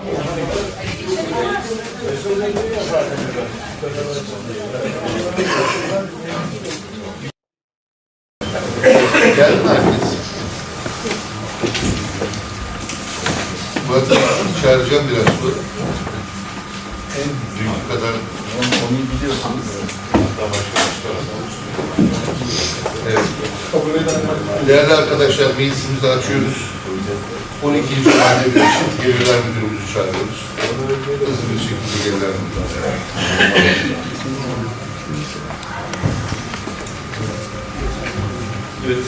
Geldi herkes? Murat çağıracağım biraz sonra. En büyük kadar Konuyu biliyorsunuz. Hatta başlamışlar. Evet. Değerli arkadaşlar, meclisimizi açıyoruz. 12. madde bir için gelirler müdürümüzü çağırıyoruz. Hızlı bir şekilde gelirler. Evet.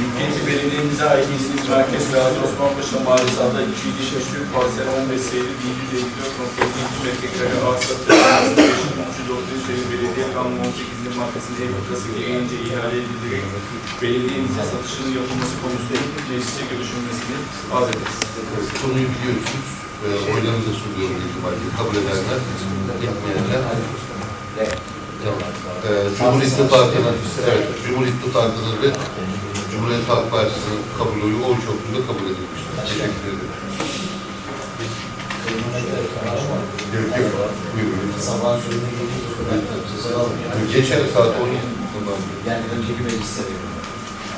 Ülkeci Belediye'mize ait İzmir Merkez Gazi Osman Paşa Mahallesi adına 273 parsel 15 sayılı 1154.2 metrekare arsa tutulması 330 sayılı belediye kanunu 18. maddesinde ev kıtası gereğince ihale edilerek belediyemize satışının yapılması konusunda mecliste görüşülmesini arz ederiz. Konuyu biliyorsunuz. Ee, oylarınıza sunuyorum ihtimalle. Kabul edenler, etmeyenler. Tamam. Ee, Cumhur İttifakı'nın, evet, Cumhur İttifakı'nın ve Cumhuriyet Halk Partisi'nin kabul oyu oy çokluğunda kabul edilmiştir. Teşekkür ederim. Yok yok. Buyurun. Sabah sözüne geliyoruz. Soralım ya. Geçen saat 10 Tamam. Yani önceki mecliste veriyorum.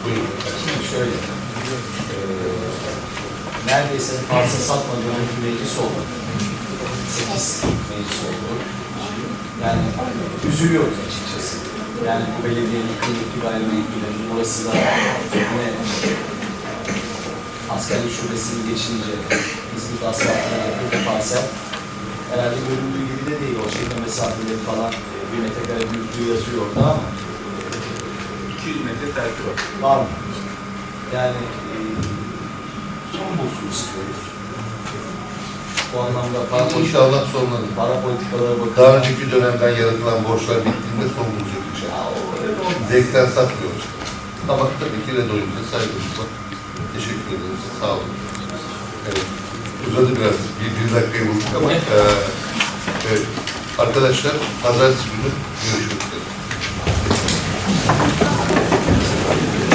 Buyurun. Şimdi şöyle. eee neredeyse arsa satmadığım bir meclis oldu. Sekiz meclis oldu. Yani üzülüyoruz açıkçası. Yani bu belediyenin kıymetli gayrimenkulleri burası da yine askerlik şubesini geçince İzmit asfaltına yakın bir parsel. Herhalde göründüğü gibi de değil. O şehir mesafeleri falan e, bir metrekare büyüklüğü yazıyor orada ama 200 metre terki var. var mı? Yani e, son bulsun istiyoruz. Bu anlamda para, İnşallah sonlanır. para politikaları bakımından... Daha önceki dönemden yaratılan borçlar bittiğinde son bulacak inşallah. Olmaz. Zevkten satmıyoruz. Ama tabii ki redoyumuza saygımız var. Teşekkür ederiz. Sağ olun. Uzadı biraz. Bir, bir dakikayı bulduk ama eee evet. arkadaşlar pazartesi günü görüşürüz.